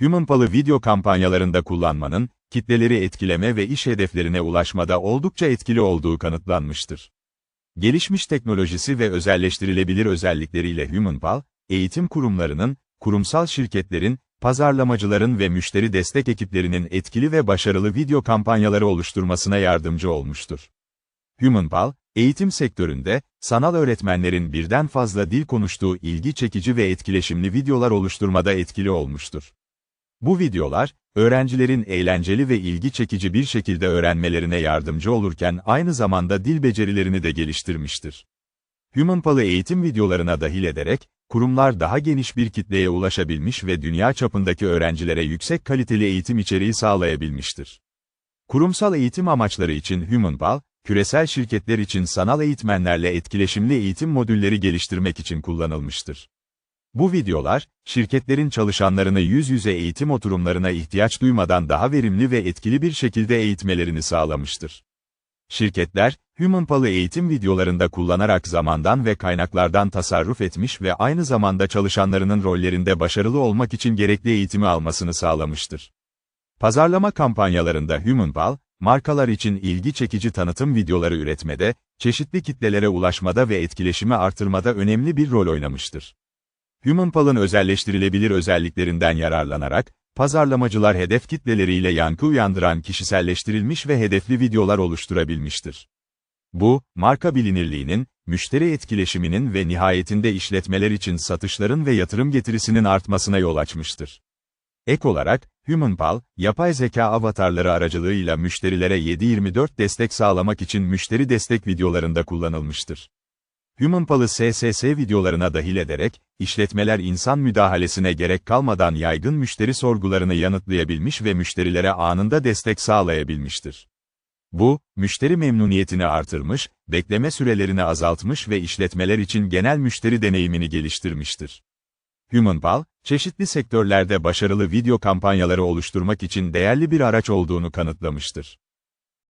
HumanPal'ı video kampanyalarında kullanmanın, kitleleri etkileme ve iş hedeflerine ulaşmada oldukça etkili olduğu kanıtlanmıştır. Gelişmiş teknolojisi ve özelleştirilebilir özellikleriyle HumanPal, eğitim kurumlarının, kurumsal şirketlerin, pazarlamacıların ve müşteri destek ekiplerinin etkili ve başarılı video kampanyaları oluşturmasına yardımcı olmuştur. HumanPal, eğitim sektöründe, sanal öğretmenlerin birden fazla dil konuştuğu ilgi çekici ve etkileşimli videolar oluşturmada etkili olmuştur. Bu videolar, öğrencilerin eğlenceli ve ilgi çekici bir şekilde öğrenmelerine yardımcı olurken aynı zamanda dil becerilerini de geliştirmiştir. HumanPal'ı eğitim videolarına dahil ederek, kurumlar daha geniş bir kitleye ulaşabilmiş ve dünya çapındaki öğrencilere yüksek kaliteli eğitim içeriği sağlayabilmiştir. Kurumsal eğitim amaçları için HumanPal, küresel şirketler için sanal eğitmenlerle etkileşimli eğitim modülleri geliştirmek için kullanılmıştır. Bu videolar, şirketlerin çalışanlarını yüz yüze eğitim oturumlarına ihtiyaç duymadan daha verimli ve etkili bir şekilde eğitmelerini sağlamıştır. Şirketler, HumanPal'ı eğitim videolarında kullanarak zamandan ve kaynaklardan tasarruf etmiş ve aynı zamanda çalışanlarının rollerinde başarılı olmak için gerekli eğitimi almasını sağlamıştır. Pazarlama kampanyalarında HumanPal, markalar için ilgi çekici tanıtım videoları üretmede, çeşitli kitlelere ulaşmada ve etkileşimi artırmada önemli bir rol oynamıştır. HumanPal'ın özelleştirilebilir özelliklerinden yararlanarak, pazarlamacılar hedef kitleleriyle yankı uyandıran kişiselleştirilmiş ve hedefli videolar oluşturabilmiştir. Bu, marka bilinirliğinin, müşteri etkileşiminin ve nihayetinde işletmeler için satışların ve yatırım getirisinin artmasına yol açmıştır. Ek olarak, HumanPal, yapay zeka avatarları aracılığıyla müşterilere 7/24 destek sağlamak için müşteri destek videolarında kullanılmıştır. HumanPal'ı SSS videolarına dahil ederek, işletmeler insan müdahalesine gerek kalmadan yaygın müşteri sorgularını yanıtlayabilmiş ve müşterilere anında destek sağlayabilmiştir. Bu, müşteri memnuniyetini artırmış, bekleme sürelerini azaltmış ve işletmeler için genel müşteri deneyimini geliştirmiştir. HumanPal, çeşitli sektörlerde başarılı video kampanyaları oluşturmak için değerli bir araç olduğunu kanıtlamıştır.